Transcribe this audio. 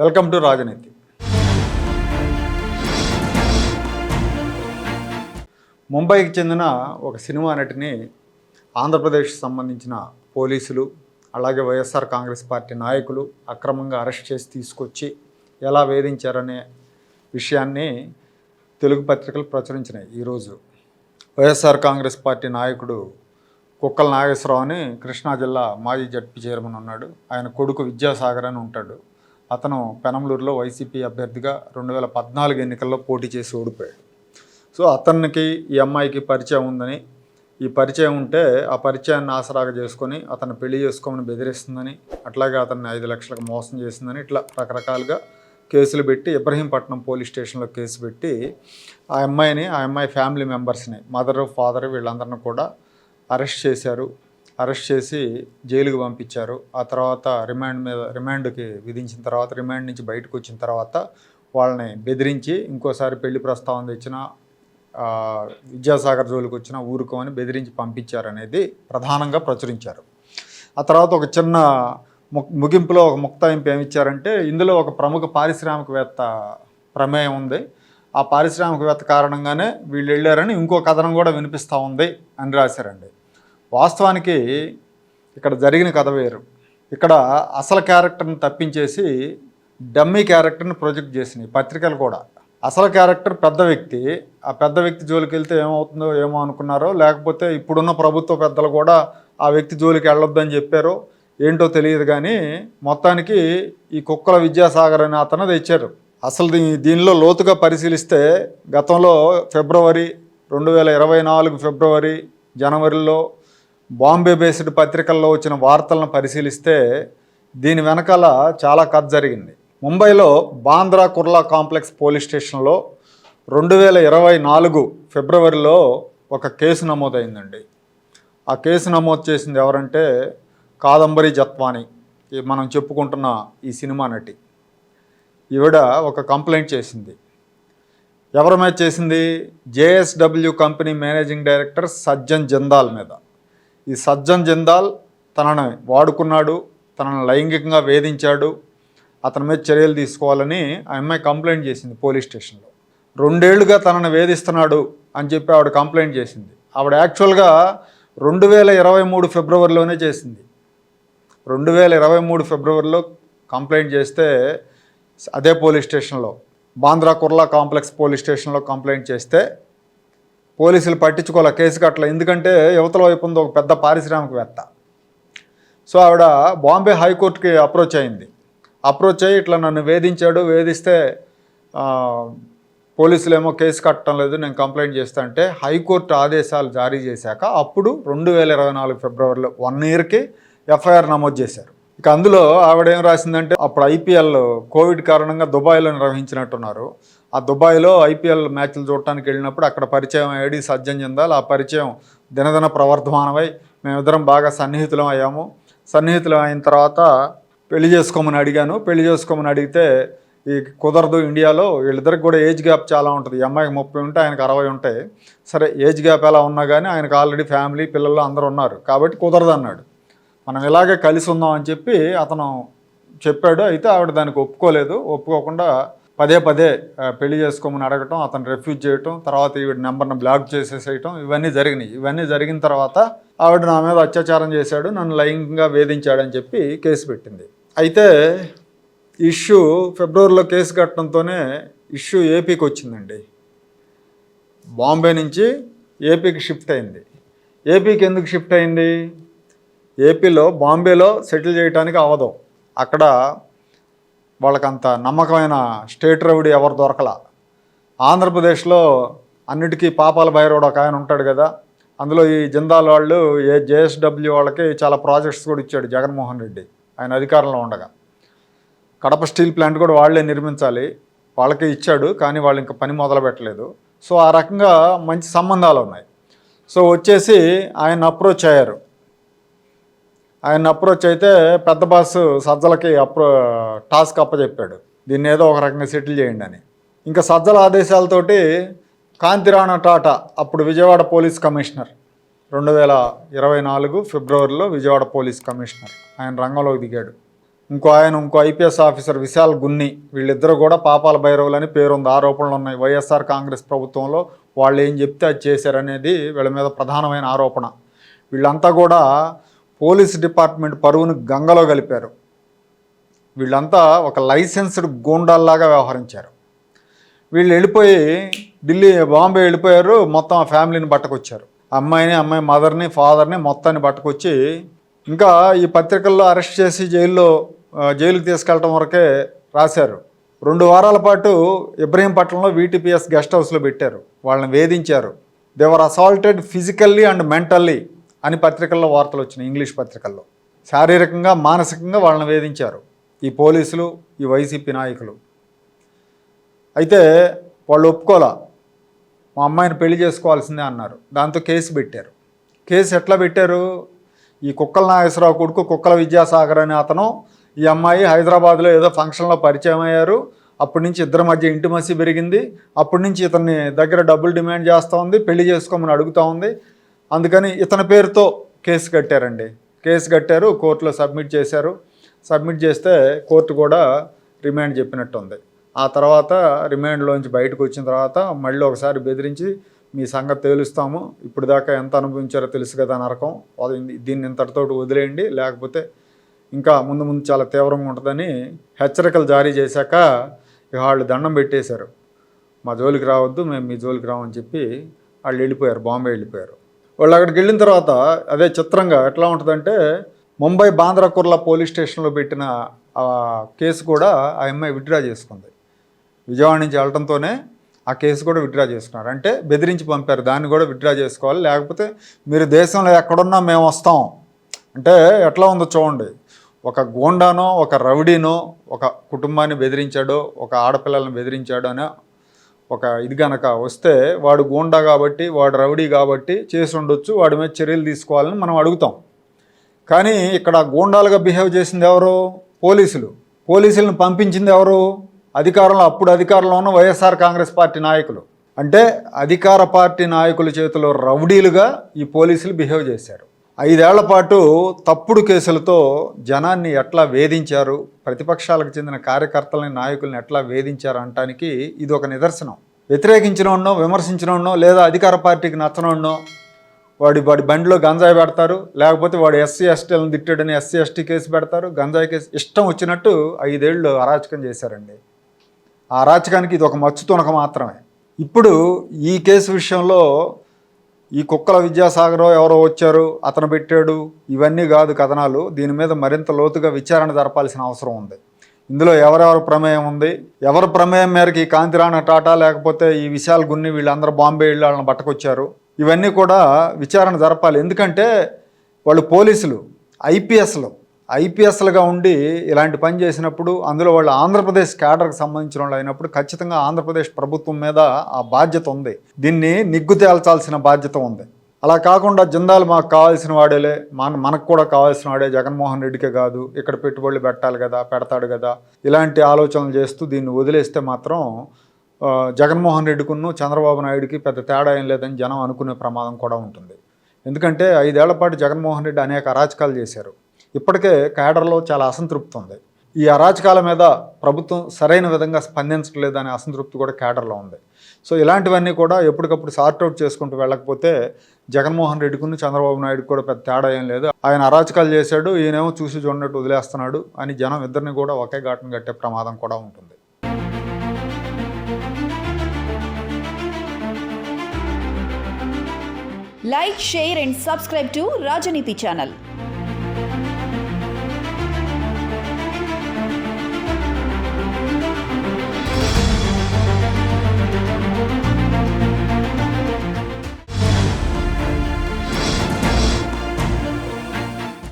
Welcome to రాజనీతి. ముంబైకి చెందిన ఒక సినిమా నటిని ఆంధ్రప్రదేశ్ సంబంధించిన పోలీసులు అలాగే వైఎస్ఆర్ కాంగ్రెస్ పార్టీ నాయకులు అక్రమంగా అరెస్ట్ చేసి తీసుకొచ్చి ఎలా వేధించారనే విషయాన్ని తెలుగు పత్రికలు ప్రచురించినాయి ఈరోజు. వైఎస్ఆర్ కాంగ్రెస్ పార్టీ నాయకుడు కుక్కల నాగేశ్వరరావు అని కృష్ణా జిల్లా మాజీ జడ్పీ చైర్మన్ ఉన్నాడు. ఆయన కొడుకు విద్యాసాగర్ అని ఉంటాడు. అతను పెనంలూరులో వైసీపీ అభ్యర్థిగా రెండు వేల పద్నాలుగు ఎన్నికల్లో పోటీ చేసి ఓడిపోయాడు. సో అతనికి ఈ అమ్మాయికి పరిచయం ఉందని ఈ పరిచయం ఉంటే ఆ పరిచయాన్ని ఆసరాగా చేసుకొని అతను పెళ్ళి చేసుకోమని బెదిరిస్తుందని అట్లాగే అతన్ని ఐదు లక్షలకు మోసం చేసిందని ఇట్లా రకరకాలుగా కేసులు పెట్టి ఇబ్రహీంపట్నం పోలీస్ స్టేషన్లో కేసు పెట్టి ఆ అమ్మాయిని ఆ అమ్మాయి ఫ్యామిలీ మెంబర్స్ని మదర్ ఫాదర్ వీళ్ళందరిని కూడా అరెస్ట్ చేశారు. అరెస్ట్ చేసి జైలుకి పంపించారు. ఆ తర్వాత రిమాండ్ మీద రిమాండ్కి విధించిన తర్వాత రిమాండ్ నుంచి బయటకు వచ్చిన తర్వాత వాళ్ళని బెదిరించి ఇంకోసారి పెళ్ళి ప్రస్తావన తెచ్చిన విద్యాసాగర్ జోలికి వచ్చిన ఊరుకోమని బెదిరించి పంపించారనేది ప్రధానంగా ప్రచురించారు. ఆ తర్వాత ఒక చిన్న ముగింపులో ఒక ముక్తాయింపు ఏమిచ్చారంటే ఇందులో ఒక ప్రముఖ పారిశ్రామికవేత్త ప్రమేయం ఉంది. ఆ పారిశ్రామికవేత్త కారణంగానే వీళ్ళు వెళ్ళారని ఇంకో కథనం కూడా వినిపిస్తూ ఉంది అని రాశారండి. వాస్తవానికి ఇక్కడ జరిగిన కథ వేరు. ఇక్కడ అసలు క్యారెక్టర్ని తప్పించేసి డమ్మీ క్యారెక్టర్ని ప్రొజెక్ట్ చేసినాయి పత్రికలు కూడా. అసలు క్యారెక్టర్ పెద్ద వ్యక్తి ఆ పెద్ద వ్యక్తి జోలికి వెళ్తే ఏమవుతుందో ఏమో అనుకున్నారో లేకపోతే ఇప్పుడున్న ప్రభుత్వ పెద్దలు కూడా ఆ వ్యక్తి జోలికి వెళ్ళొద్దని చెప్పారో ఏంటో తెలియదు కానీ మొత్తానికి ఈ కుక్కల విద్యాసాగర్ అనే అతను తెచ్చారు. అసలు దీ దీనిలో లోతుగా పరిశీలిస్తే గతంలో ఫిబ్రవరి రెండు వేల ఇరవై నాలుగు ఫిబ్రవరి జనవరిలో బాంబే బేస్డ్ పత్రికల్లో వచ్చిన వార్తలను పరిశీలిస్తే దీని వెనకాల చాలా కథ జరిగింది. ముంబైలో బాంద్రా కుర్లా కాంప్లెక్స్ పోలీస్ స్టేషన్లో రెండు వేల ఇరవై నాలుగు ఫిబ్రవరిలో ఒక కేసు నమోదైందండి. ఆ కేసు నమోదు చేసింది ఎవరంటే కాదంబరి జత్వాని మనం చెప్పుకుంటున్న ఈ సినిమా నటి. ఈవిడ ఒక కంప్లైంట్ చేసింది. ఎవరి మీద చేసింది? JSW company managing director Sajjan Jindal మీద. ఈ సజ్జన్ జిందాల్ తనని వాడుకున్నాడు తనను లైంగికంగా వేధించాడు అతని మీద చర్యలు తీసుకోవాలని ఆ అమ్మాయి కంప్లైంట్ చేసింది పోలీస్ స్టేషన్లో. రెండేళ్ళుగా తనను వేధిస్తున్నాడు అని చెప్పి ఆవిడ కంప్లైంట్ చేసింది. ఆవిడ యాక్చువల్గా రెండు వేల ఇరవై మూడు ఫిబ్రవరిలోనే చేసింది. రెండు వేల ఇరవై మూడు ఫిబ్రవరిలో కంప్లైంట్ చేస్తే అదే పోలీస్ స్టేషన్లో బాంద్రా కుర్లా కాంప్లెక్స్ పోలీస్ స్టేషన్లో కంప్లైంట్ చేస్తే పోలీసులు పట్టించుకోలే కేసు కట్టలే. ఎందుకంటే యువతల వైపు ఉంది ఒక పెద్ద పారిశ్రామికవేత్త. సో ఆవిడ బాంబే హైకోర్టుకి అప్రోచ్ అయింది. అప్రోచ్ అయ్యి ఇట్లా నన్ను వేధించాడు వేధిస్తే పోలీసులు ఏమో కేసు కట్టడం లేదు నేను కంప్లైంట్ చేస్తా అంటే హైకోర్టు ఆదేశాలు జారీ చేశాక అప్పుడు రెండు వేల ఇరవై నాలుగు ఫిబ్రవరిలో వన్ ఇయర్కి ఎఫ్ఐఆర్ నమోదు చేశారు. ఇక అందులో ఆవిడ ఏం రాసిందంటే అప్పుడు ఐపీఎల్ కోవిడ్ కారణంగా దుబాయ్లో నిర్వహించినట్టున్నారు. ఆ దుబాయ్లో ఐపీఎల్ మ్యాచ్లు చూడటానికి వెళ్ళినప్పుడు అక్కడ పరిచయం అయ్యాడు. ఈ సజ్జన్ ఆ పరిచయం దినదిన ప్రవర్ధమానమై మేమిద్దరం బాగా సన్నిహితులం అయ్యాము. సన్నిహితులం అయిన తర్వాత పెళ్ళి చేసుకోమని అడిగాను. పెళ్ళి చేసుకోమని అడిగితే ఈ కుదరదు ఇండియాలో వీళ్ళిద్దరికి కూడా ఏజ్ గ్యాప్ చాలా ఉంటుంది. అమ్మాయికి ముప్పై ఉంటే ఆయనకు అరవై ఉంటాయి సరే ఏజ్ గ్యాప్ ఎలా ఉన్నా కానీ ఆయనకు ఆల్రెడీ ఫ్యామిలీ పిల్లలు అందరూ ఉన్నారు కాబట్టి కుదరదు అన్నాడు. మనం ఇలాగే కలిసి ఉందాం అని చెప్పి అతను చెప్పాడు. అయితే ఆవిడ దానికి ఒప్పుకోలేదు. ఒప్పుకోకుండా పదే పదే పెళ్ళి చేసుకోమని అడగటం అతను రెఫ్యూజ్ చేయటం తర్వాత ఈవిడ నెంబర్ని బ్లాక్ చేసేసేయటం ఇవన్నీ జరిగినాయి. ఇవన్నీ జరిగిన తర్వాత ఆవిడ నా మీద అత్యాచారం చేశాడు నన్ను లైంగికంగా వేధించాడని చెప్పి కేసు పెట్టింది. అయితే ఇష్యూ ఫిబ్రవరిలో కేసు కట్టడంతోనే ఇష్యూ ఏపీకి వచ్చిందండి. బాంబే నుంచి ఏపీకి షిఫ్ట్ అయింది. ఏపీకి ఎందుకు షిఫ్ట్ అయింది? ఏపీలో బాంబేలో సెటిల్ చేయడానికి అవదు అక్కడ వాళ్ళకంత నమ్మకమైన స్టేట్ రౌడీ ఎవరు దొరకలా. ఆంధ్రప్రదేశ్లో అన్నిటికీ పాపాల భైరవుడు ఒక ఆయన ఉంటాడు కదా. అందులో ఈ జిందాల్ వాళ్ళు ఏ జేఎస్డబ్ల్యూ వాళ్ళకి చాలా ప్రాజెక్ట్స్ కూడా ఇచ్చాడు జగన్మోహన్ రెడ్డి. ఆయన అధికారంలో ఉండగా. కడప స్టీల్ ప్లాంట్ కూడా వాళ్ళే నిర్మించాలి. వాళ్ళకే ఇచ్చాడు కానీ వాళ్ళు ఇంకా పని మొదలు పెట్టలేదు. సో ఆ రకంగా మంచి సంబంధాలు ఉన్నాయి. సో వచ్చేసి ఆయన అప్రోచ్ అయ్యారు. ఆయన అప్రోచ్ అయితే పెద్ద బాస్ సజ్జలకి అప్రో టాస్క్ అప్పచెప్పాడు దీన్ని ఏదో ఒక రకంగా సెటిల్ చేయండి అని. ఇంకా సజ్జల ఆదేశాలతోటి కాంతిరాణ టాటా అప్పుడు విజయవాడ పోలీస్ కమిషనర్ రెండు వేల ఇరవై నాలుగు ఫిబ్రవరిలో విజయవాడ పోలీస్ కమిషనర్ ఆయన రంగంలోకి దిగాడు. ఇంకో ఆయన ఇంకో ఐపీఎస్ ఆఫీసర్ విశాల్ గున్ని వీళ్ళిద్దరూ కూడా పాపాల భైరవులని పేరుంది ఆరోపణలు ఉన్నాయి. వైఎస్ఆర్ కాంగ్రెస్ ప్రభుత్వంలో వాళ్ళు ఏం చెప్తే అది చేశారనేది వీళ్ళ మీద ప్రధానమైన ఆరోపణ. వీళ్ళంతా కూడా పోలీస్ డిపార్ట్మెంట్ పరువును గంగలో కలిపారు. వీళ్ళంతా ఒక లైసెన్స్డ్ గూండాల్లాగా వ్యవహరించారు. వీళ్ళు వెళ్ళిపోయి ఢిల్లీ బాంబే వెళ్ళిపోయారు మొత్తం ఆ ఫ్యామిలీని పట్టుకొచ్చారు. అమ్మాయిని అమ్మాయి మదర్ని ఫాదర్ని మొత్తాన్ని పట్టుకొచ్చి ఇంకా ఈ పత్రికల్లో అరెస్ట్ చేసి జైల్లో జైలుకి తీసుకెళ్ళటం వరకే రాశారు. రెండు వారాల పాటు ఇబ్రహీంపట్నంలో వీటీపీఎస్ గెస్ట్ హౌస్లో పెట్టారు. వాళ్ళని వేధించారు. They were assaulted physically and mentally అని పత్రికల్లో వార్తలు వచ్చినాయి ఇంగ్లీష్ పత్రికల్లో. శారీరకంగా మానసికంగా వాళ్ళని వేధించారు ఈ పోలీసులు ఈ వైసీపీ నాయకులు. అయితే వాళ్ళు ఒప్పుకోలా. మా అమ్మాయిని పెళ్ళి చేసుకోవాల్సిందే అన్నారు. దాంతో కేసు పెట్టారు. కేసు ఎట్లా పెట్టారు? ఈ కుక్కల నాగేశ్వరరావు కొడుకు కుక్కల విద్యాసాగర్ అనే అతను ఈ అమ్మాయి హైదరాబాద్లో ఏదో ఫంక్షన్లో పరిచయం అయ్యారు. అప్పటి నుంచి ఇద్దరి మధ్య ఇంటిమసి పెరిగింది. అప్పటి నుంచి ఇతన్ని దగ్గర డబ్బులు డిమాండ్ చేస్తూ ఉంది పెళ్ళి చేసుకోమని అడుగుతూ ఉంది. అందుకని ఇతని పేరుతో కేసు కట్టారండి. కేసు కట్టారు కోర్టులో సబ్మిట్ చేశారు. సబ్మిట్ చేస్తే కోర్టు కూడా రిమాండ్ చెప్పినట్టు ఉంది ఆ తర్వాత రిమాండ్లోంచి బయటకు వచ్చిన తర్వాత మళ్ళీ ఒకసారి బెదిరించి మీ సంగతి తేలుస్తాము. ఇప్పుడు దాకా ఎంత అనుభవించారో తెలుసు కదా నరకం. దీన్ని ఇంతటితోటి వదిలేయండి. లేకపోతే ఇంకా ముందు ముందు చాలా తీవ్రంగా ఉంటుందని హెచ్చరికలు జారీ చేశాక వాళ్ళు దండం పెట్టేశారు. మా జోలికి రావద్దు మేము మీ జోలికి రామని చెప్పి వాళ్ళు వెళ్ళిపోయారు బాంబే వెళ్ళిపోయారు. వాళ్ళు అక్కడికి వెళ్ళిన తర్వాత అదే చిత్రంగా ఎట్లా ఉంటుందంటే ముంబై బాంద్రా కుర్లా పోలీస్ స్టేషన్లో పెట్టిన ఆ కేసు కూడా ఆ అమ్మాయి విత్డ్రా చేసుకుంది. విజయవాడ నుంచి వెళ్ళటంతోనే ఆ కేసు కూడా విత్డ్రా చేసుకున్నారు. అంటే బెదిరించి పంపారు. దాన్ని కూడా విత్డ్రా చేసుకోవాలి. లేకపోతే మీరు దేశంలో ఎక్కడున్నా మేము వస్తాం. అంటే ఎట్లా ఉందో చూడండి. ఒక గోండానో ఒక రౌడీనో ఒక కుటుంబాన్ని బెదిరించాడో ఒక ఆడపిల్లల్ని బెదిరించాడో అని ఒక ఇది గనక వస్తే వాడు గూండా కాబట్టి వాడు రౌడీ కాబట్టి చేసి ఉండొచ్చు వాడి మీద చర్యలు తీసుకోవాలని మనం అడుగుతాం. కానీ ఇక్కడ గూండాలుగా బిహేవ్ చేసింది ఎవరు? పోలీసులు. పోలీసులను పంపించింది ఎవరు? అధికారంలో అప్పుడు అధికారంలో ఉన్న వైఎస్ఆర్ కాంగ్రెస్ పార్టీ నాయకులు. అంటే అధికార పార్టీ నాయకుల చేతిలో రౌడీలుగా ఈ పోలీసులు బిహేవ్ చేశారు. ఐదేళ్ళ పాటు తప్పుడు కేసులతో జనాన్ని ఎట్లా వేధించారు ప్రతిపక్షాలకు చెందిన కార్యకర్తలని నాయకుల్ని ఎట్లా వేధించారు అనటానికి ఇది ఒక నిదర్శనం. వ్యతిరేకించినోడ్నో విమర్శించినోడ్నో లేదా అధికార పార్టీకి నచ్చనోడ్నో వాడి వాడి బండిలో గంజాయి పెడతారు లేకపోతే వాడు ఎస్సీ ఎస్టీలను తిట్టాడని ఎస్సీ ఎస్టీ కేసు పెడతారు గంజాయి కేసు ఇష్టం వచ్చినట్టు ఐదేళ్ళు అరాచకం చేశారండి. ఆ అరాచకానికి ఇది ఒక మచ్చు తునక మాత్రమే. ఇప్పుడు ఈ కేసు విషయంలో ఈ కుక్కల విద్యాసాగరో ఎవరో వచ్చారు అతను పెట్టాడు ఇవన్నీ కాదు కథనాలు. దీని మీద మరింత లోతుగా విచారణ జరపాల్సిన అవసరం ఉంది. ఇందులో ఎవరెవరి ప్రమేయం ఉంది? ఎవరి ప్రమేయం మేరకు ఈ కాంతిరాణ టాటా లేకపోతే ఈ విశాల్ గున్ని వీళ్ళందరూ బాంబే వెళ్ళి వాళ్ళని పట్టుకొచ్చారు? ఇవన్నీ కూడా విచారణ జరపాలి. ఎందుకంటే వాళ్ళు పోలీసులు ఐపీఎస్లు. ఐపీఎస్లుగా ఉండి ఇలాంటి పని చేసినప్పుడు అందులో వాళ్ళు ఆంధ్రప్రదేశ్ క్యాడర్కి సంబంధించిన వాళ్ళు అయినప్పుడు ఖచ్చితంగా ఆంధ్రప్రదేశ్ ప్రభుత్వం మీద ఆ బాధ్యత ఉంది. దీన్ని నిగ్గు తేల్చాల్సిన బాధ్యత ఉంది. అలా కాకుండా జిందాలు మాకు కావాల్సిన వాడేలే మన మనకు కూడా కావాల్సిన వాడే జగన్మోహన్ రెడ్డికే కాదు ఇక్కడ పెట్టుబడులు పెట్టాలి కదా పెడతాడు కదా ఇలాంటి ఆలోచనలు చేస్తూ దీన్ని వదిలేస్తే మాత్రం జగన్మోహన్ రెడ్డికును చంద్రబాబు నాయుడికి పెద్ద తేడా ఏం లేదని జనం అనుకునే ప్రమాదం కూడా ఉంటుంది. ఎందుకంటే ఐదేళ్ళ పాటు జగన్మోహన్ రెడ్డి అనేక అరాచకాలు చేశారు. ఇప్పటికే కేడర్లో చాలా అసంతృప్తి ఉంది. ఈ అరాచకాల మీద ప్రభుత్వం సరైన విధంగా స్పందించట్లేదు అనే అసంతృప్తి కూడా కేడర్లో ఉంది. సో ఇలాంటివన్నీ కూడా ఎప్పటికప్పుడు సార్ట్అవుట్ చేసుకుంటూ వెళ్ళకపోతే జగన్మోహన్ రెడ్డికి చంద్రబాబు నాయుడుకి కూడా పెద్ద తేడా ఏం లేదు. ఆయన అరాచకాలు చేశాడు ఈయనేమో చూసి చూడనట్టు వదిలేస్తున్నాడు అని జనం ఇద్దరిని కూడా ఒకే ఘాటును కట్టే ప్రమాదం కూడా ఉంటుంది. Like share and subscribe to Rajneeti channel.